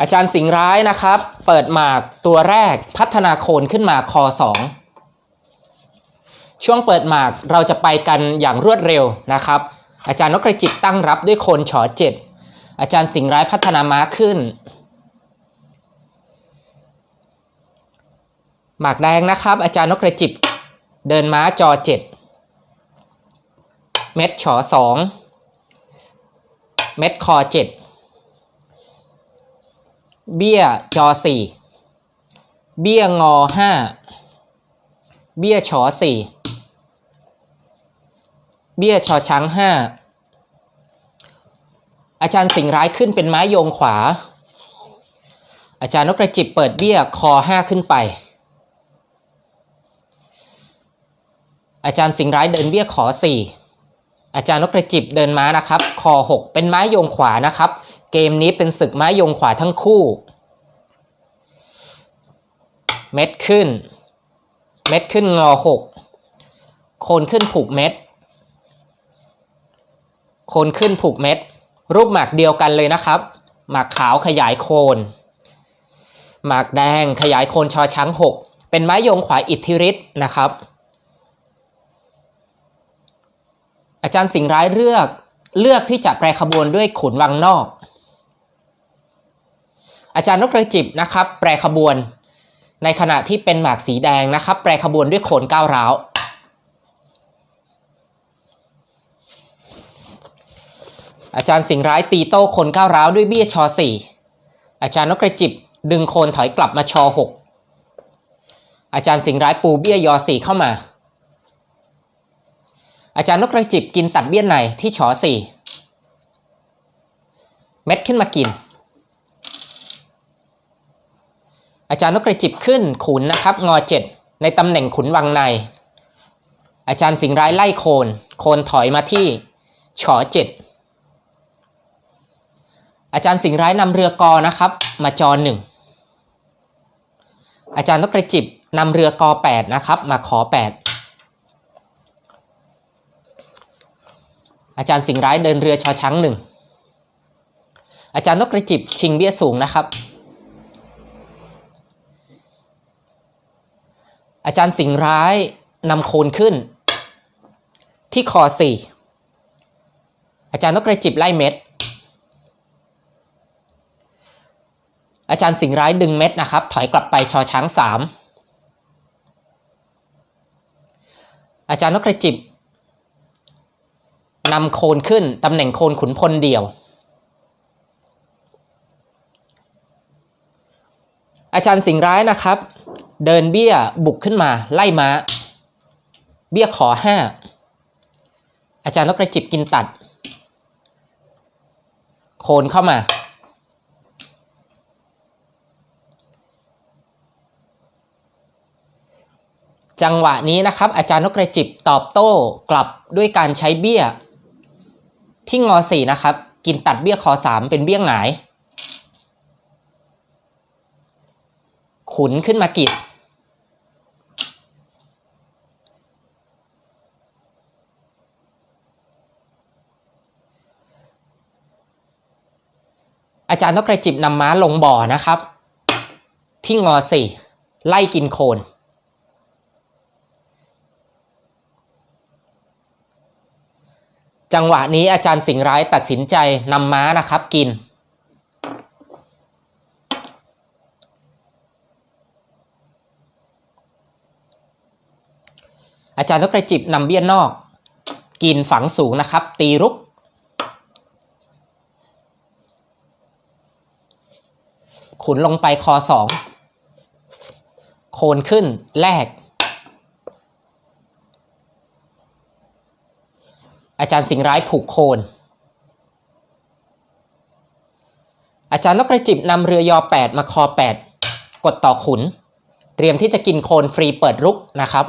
อาจารย์สิงห์ร้ายนะครับ เปิดหมากตัวแรกพัฒนาโคนขึ้นมาคอ2ช่วงเปิดหมากเราจะไปกันอย่างรวดเร็วนะครับ อาจารย์นกกระจิบตั้งรับด้วยโคนฉอเจ็ดอาจารย์สิงห์ร้ายพัฒนาม้าขึ้น หมากแดงนะครับ อาจารย์นกกระจิบเดินม้าจอเจ็ดเม็ดฉอสองเม็ดคอเจ็ด เบี้ยจอสี่เบี้ยงอห้าเบี้ยชอสี่เบี้ยชอช้างห้าอาจารย์สิงร้ายขึ้นเป็นไม้โยงขวา อาจารย์นกกระจิบเปิดเบี้ยคอห้าขึ้นไป อาจารย์สิงร้ายเดินเบี้ยขอสี่อาจารย์นกกระจิบเดินม้านะครับ คอหกเป็นไม้โยงขวานะครับ เกมนี้เป็นศึกไม้ยงขวาทั้งคู่ เม็ดขึ้น เม็ดขึ้นงอหกโคนขึ้นผูกเม็ด โคนขึ้นผูกเม็ด รูปหมากเดียวกันเลยนะครับ หมากขาวขยายโคน หมากแดงขยายโคนชอช้างหกเป็นไม้ยงขวาอิทธิฤทธิ์นะครับ อาจารย์สิงห์ร้ายเลือกเลือกที่จะแปรขบวนด้วยขุนวังนอก อาจารย์นกกระจิบนะครับแปรขบวน ในขณะที่เป็นหมากสีแดงนะครับ แปรขบวนด้วยโขนก้าวร้าวอาจารย์สิงห์ร้ายตีโต้โคนก้าวร้าวด้วยเบี้ยชอสี่อาจารย์นกกระจิบดึงโคนถอยกลับมาชอหกอาจารย์สิงห์ร้ายปูเบี้ยยอสี่เข้ามา อาจารย์นกกระจิบกินตัดเบี้ยในที่ชอสี่เม็ดขึ้นมากิน อาจารย์นกกระจิบขึ้นขุนนะครับงอเจ็ดในตำแหน่งขุนวังใน อาจารย์สิงห์ร้ายไล่โคน โคนถอยมาที่ฉอเจ็ดอาจารย์สิงห์ร้ายนำเรือกอนะครับ มาจอหนึ่งอาจารย์นกกระจิบนำเรือกอแปดนะครับ มาขอแปดอาจารย์สิงห์ร้ายเดินเรือชอช้างหนึ่งอาจารย์นกกระจิบชิงเบี้ยสูงนะครับ อาจารย์สิงร้ายนำโคนขึ้น ที่คอสี่อาจารย์นกกระจิบไล่เม็ด อาจารย์สิงร้ายดึงเม็ดนะครับ ถอยกลับไปชอช้างสามอาจารย์นกกระจิบนำโคนขึ้นตำแหน่งโคนขุนพลเดี่ยว อาจารย์สิงร้ายนะครับ เดินเบี้ยบุกขึ้นมาไล่ม้า เบี้ยขอห้าอาจารย์นกกระจิบกินตัด โคนเข้ามา จังหวะนี้นะครับ อาจารย์นกกระจิบตอบโต้กลับด้วยการใช้เบี้ย ที่งอสี่นะครับ กินตัดเบี้ยคอสามเป็นเบี้ยหงาย ขุนขึ้นมากิด อาจารย์นกกระจิบนำม้าลงบ่อนะครับ ที่งอสี่ไล่กินโคนจังหวะนี้อาจารย์สิงห์ร้ายตัดสินใจนำม้านะครับกิน อาจารย์นกกระจิบนำเบี้ยนนอก กินฝังสูงนะครับ ตีรุก ขุนลงไปคอสองโคนขึ้นแลกอาจารย์สิงร้ายผูกโคน อาจารย์นกกระจิบนำเรือยอแปดมาคอแปดกดต่อขุน เตรียมที่จะกินโคนฟรีเปิดรุกนะครับ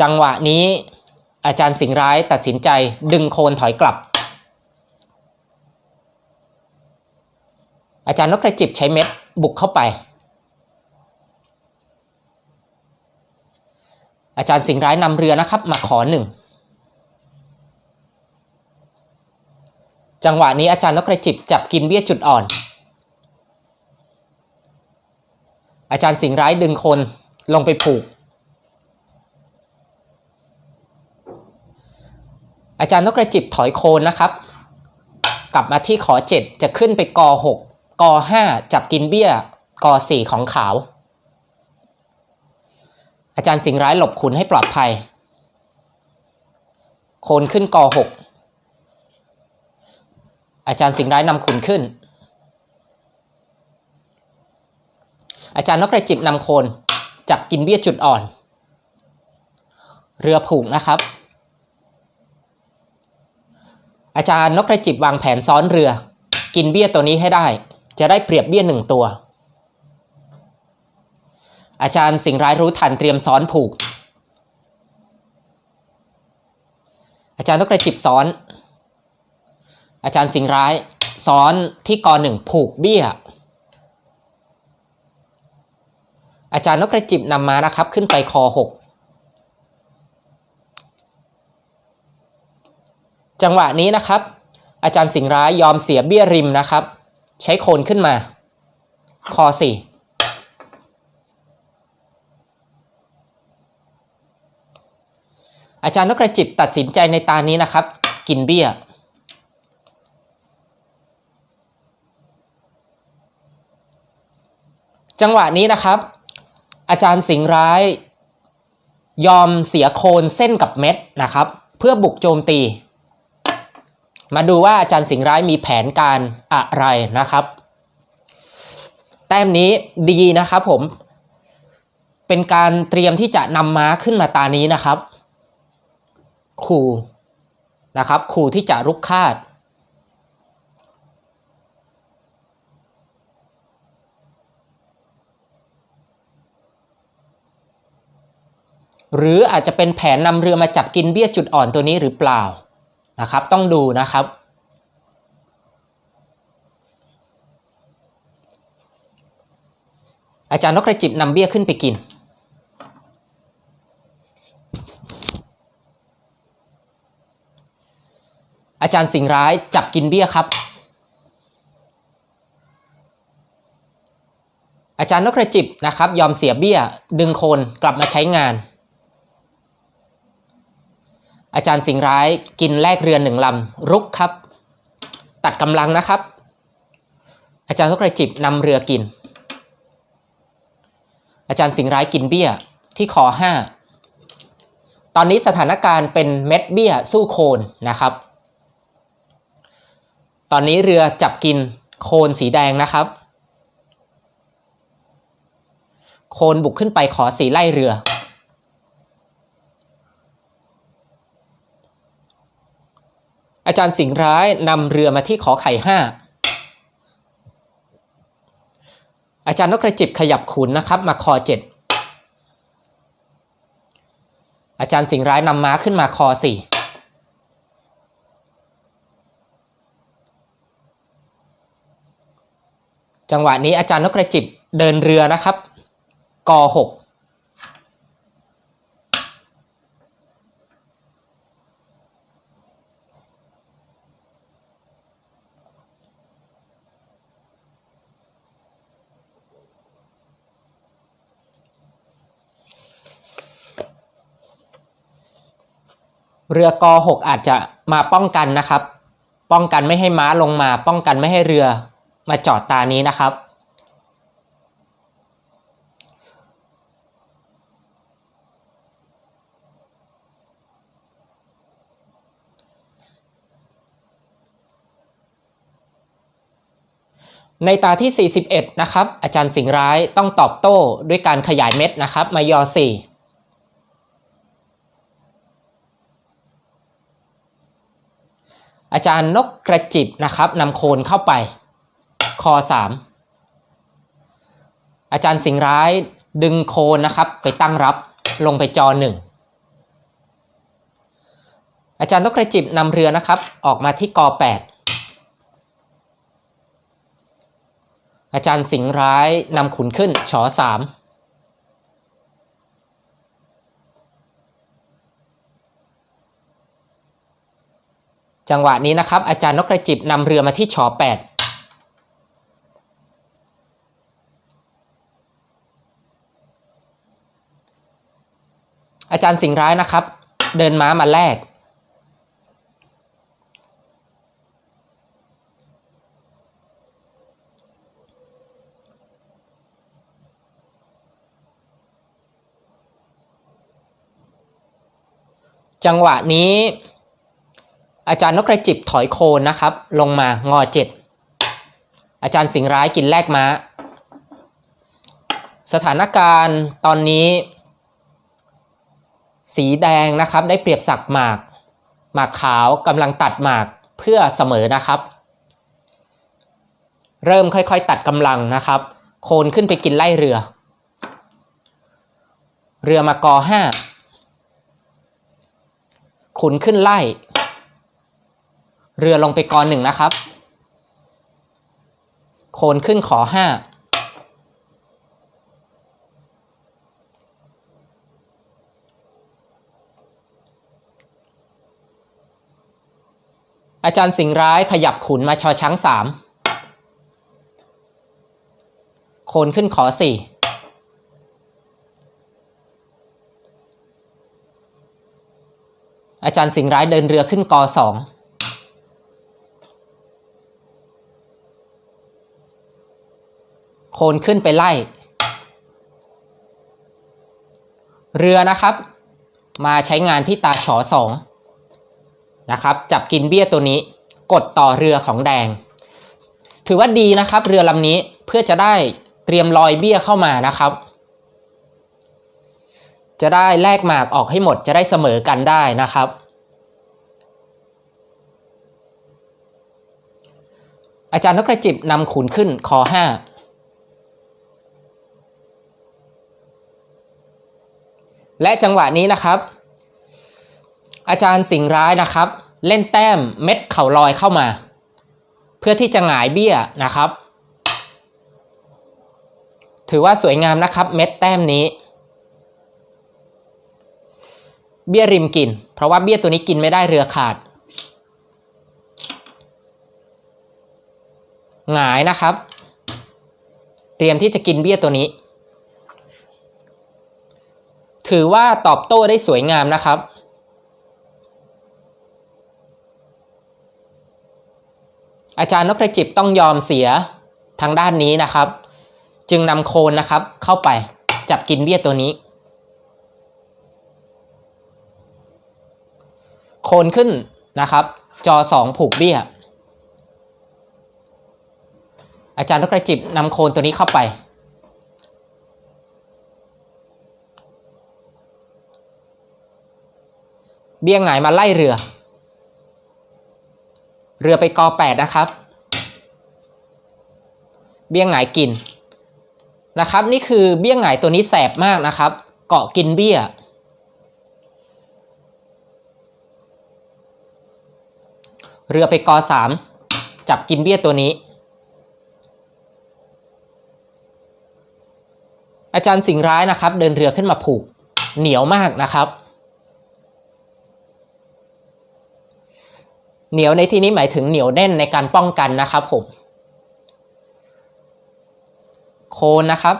จังหวะนี้อาจารย์สิงร้ายตัดสินใจดึงโคนถอยกลับ อาจารย์นกกระจิบใช้เม็ดบุกเข้าไป อาจารย์สิงห์ร้ายนำเรือนะครับ มาขอหนึ่งจังหวะนี้อาจารย์นกกระจิบจับกินเบี้ยจุดอ่อน อาจารย์สิงห์ร้ายดึงคนลงไปผูก อาจารย์นกกระจิบถอยโคนนะครับ กลับมาที่ขอเจ็ดจะขึ้นไปกอหก กอห้าจับกินเบี้ยกอสี่ของขาว อาจารย์สิงห์ร้ายหลบขุนให้ปลอดภัย โคนขึ้นกอหกอาจารย์สิงห์ร้ายนำขุนขึ้น อาจารย์นกกระจิบนำโคน จับกินเบี้ยจุดอ่อน เรือผูกนะครับ อาจารย์นกกระจิบวางแผนซ้อนเรือ กินเบี้ยตัวนี้ให้ได้ จะได้เปรียบเบี้ยหนึ่งตัว อาจารย์สิงร้ายรู้ทันเตรียมซ้อนผูก อาจารย์นกกระจิบซ้อน อาจารย์สิงร้ายซ้อนที่กอหนึ่งผูกเบี้ย อาจารย์นกกระจิบนำมานะครับ ขึ้นไปคอหกจังหวะนี้นะครับ อาจารย์สิงร้ายยอมเสียเบี้ยริมนะครับ ใช้โคนขึ้นมา คอสี่อาจารย์นกกระจิบตัดสินใจในตานี้นะครับ กินเบี้ย จังหวะนี้นะครับ อาจารย์สิงห์ร้าย ยอมเสียโคนเส้นกับเม็ดนะครับ เพื่อบุกโจมตี มาดูว่าอาจารย์สิงห์ร้ายมีแผนการอะไรนะครับ แต้มนี้ดีนะครับผม เป็นการเตรียมที่จะนำม้าขึ้นมาตานี้นะครับขู่นะครับขู่ที่จะรุกคาด หรืออาจจะเป็นแผนนำเรือมาจับกินเบี้ยจุดอ่อนตัวนี้หรือเปล่า นะครับ ต้องดูนะครับ อาจารย์นกกระจิบนำเบี้ยขึ้นไปกิน อาจารย์สิงร้ายจับกินเบี้ยครับอาจารย์นกกระจิบนะครับ ยอมเสียเบี้ย ดึงโคนกลับมาใช้งาน อาจารย์สิงร้ายกินแลกเรือหนึ่งลำรุกครับ ตัดกำลังนะครับ อาจารย์นกกระจิบนำเรือกิน อาจารย์สิงร้ายกินเบี้ยที่คอห้าตอนนี้สถานการณ์เป็นเม็ดเบี้ยสู้โคนนะครับ ตอนนี้เรือจับกินโคนสีแดงนะครับ โคนบุกขึ้นไปขอสีไล่เรือ อาจารย์สิงห์ร้ายนำเรือมาที่ขอไข่ห้าอาจารย์นกกระจิบขยับขุนนะครับ มาคอเจ็ดอาจารย์สิงห์ร้ายนำม้าขึ้นมาคอสี่จังหวะนี้อาจารย์นกกระจิบเดินเรือนะครับกหก เรือกอหกอาจจะมาป้องกันนะครับ ป้องกันไม่ให้ม้าลงมา ป้องกันไม่ให้เรือมาจอดตานี้นะครับ ในตาที่ 41 นะครับ อาจารย์สิงห์ร้ายต้องตอบโต้ด้วยการขยายเม็ดนะครับ มายอ4 อาจารย์นกกระจิบนะครับนำโคนเข้าไปคอ3อาจารย์สิงร้ายดึงโคนนะครับไปตั้งรับลงไปจอหนึ่งอาจารย์นกกระจิบนำเรือนะครับ ออกมาที่กอ8อาจารย์สิงร้ายนำขุนขึ้นชอสาม จังหวะนี้นะครับ อาจารย์นกกระจิบนำเรือมาที่ชอแปดอาจารย์สิงร้ายนะครับ เดินม้ามาแลกจังหวะนี้ อาจารย์นกกระจิบถอยโคนนะครับ ลงมางอเจ็ดอาจารย์สิงร้ายกินแลกม้า สถานการณ์ตอนนี้ สีแดงนะครับ ได้เปรียบสักหมาก หมากขาวกำลังตัดหมากเพื่อเสมอนะครับ เริ่มค่อยๆ ตัดกำลังนะครับ โคนขึ้นไปกินไล่เรือ เรือมากอห้าขุนขึ้นไล่ เรือลงไปกอหนึ่งนะครับ โคนขึ้นขอห้าอาจารย์สิงร้ายขยับขุนมาชอช้างสามโคนขึ้นขอสี่อาจารย์สิงห์ร้ายเดินเรือขึ้นกอสอง โคนขึ้นไปไล่ เรือนะครับ มาใช้งานที่ตาฉอสองนะครับจับกินเบี้ยตัวนี้กดต่อเรือของแดง ถือว่าดีนะครับ เรือลำนี้เพื่อจะได้เตรียมลอยเบี้ยเข้ามานะครับ จะได้แลกหมากออกให้หมดจะได้เสมอกันได้นะครับ อาจารย์นกกระจิบนำขุนขึ้นคอห้า และจังหวะนี้นะครับ อาจารย์สิงร้ายนะครับ เล่นแต้มเม็ดเข่าลอยเข้ามา เพื่อที่จะหงายเบี้ยนะครับ ถือว่าสวยงามนะครับเม็ดแต้มนี้ เบี้ยริมกิน เพราะว่าเบี้ยตัวนี้กินไม่ได้เรือขาดหงายนะครับ เตรียมที่จะกินเบี้ยตัวนี้ ถือว่าตอบโต้ได้สวยงามนะครับอาจารย์นกกระจิบต้องยอมเสียทางด้านนี้นะครับ จึงนำโคนนะครับเข้าไปจับกินเบี้ยตัวนี้ โคนขึ้นนะครับ จอสองผูกเบี้ย อาจารย์นกกระจิบนำโคนตัวนี้เข้าไป เบี้ยงหงายมาไล่เรือ เรือไปกอแปดนะครับ เบี้ยงหงายกินนะครับ นี่คือเบี้ยงหงายตัวนี้แสบมากนะครับ เกาะกินเบี้ย เรือไปกอสามจับกินเบี้ยตัวนี้ อาจารย์สิงร้ายนะครับ เดินเรือขึ้นมาผูกเหนียวมากนะครับ เหนียวในที่นี้หมายถึงเหนียวแน่นในการป้องกันนะครับผม โคนนะครับ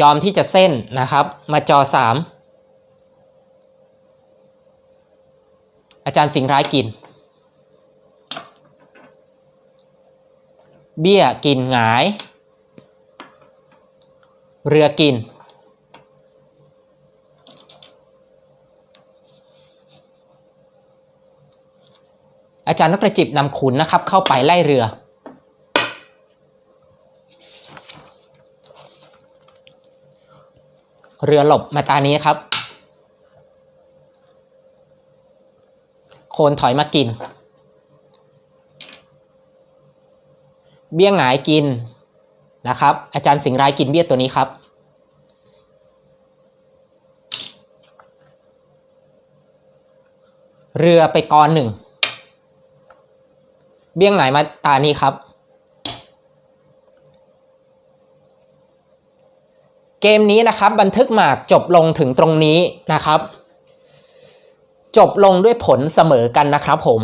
ยอมที่จะเส้นนะครับ มาจอสามอาจารย์สิงห์ร้ายกิน เบี้ยกินหงาย เรือกิน อาจารย์นกกระจิบนำขุนนะครับ เข้าไปไล่เรือ เรือหลบมาตานี้ครับ โคนถอยมากิน เบี้ยงหงายกินนะครับ อาจารย์สิงห์รายกินเบี้ยตัวนี้ครับเรือไปกอนหนึ่ง เบี้ยงไหนมาตานี้ครับ เกมนี้นะครับ บันทึกหมากจบลงถึงตรงนี้นะครับ จบลงด้วยผลเสมอกันนะครับผม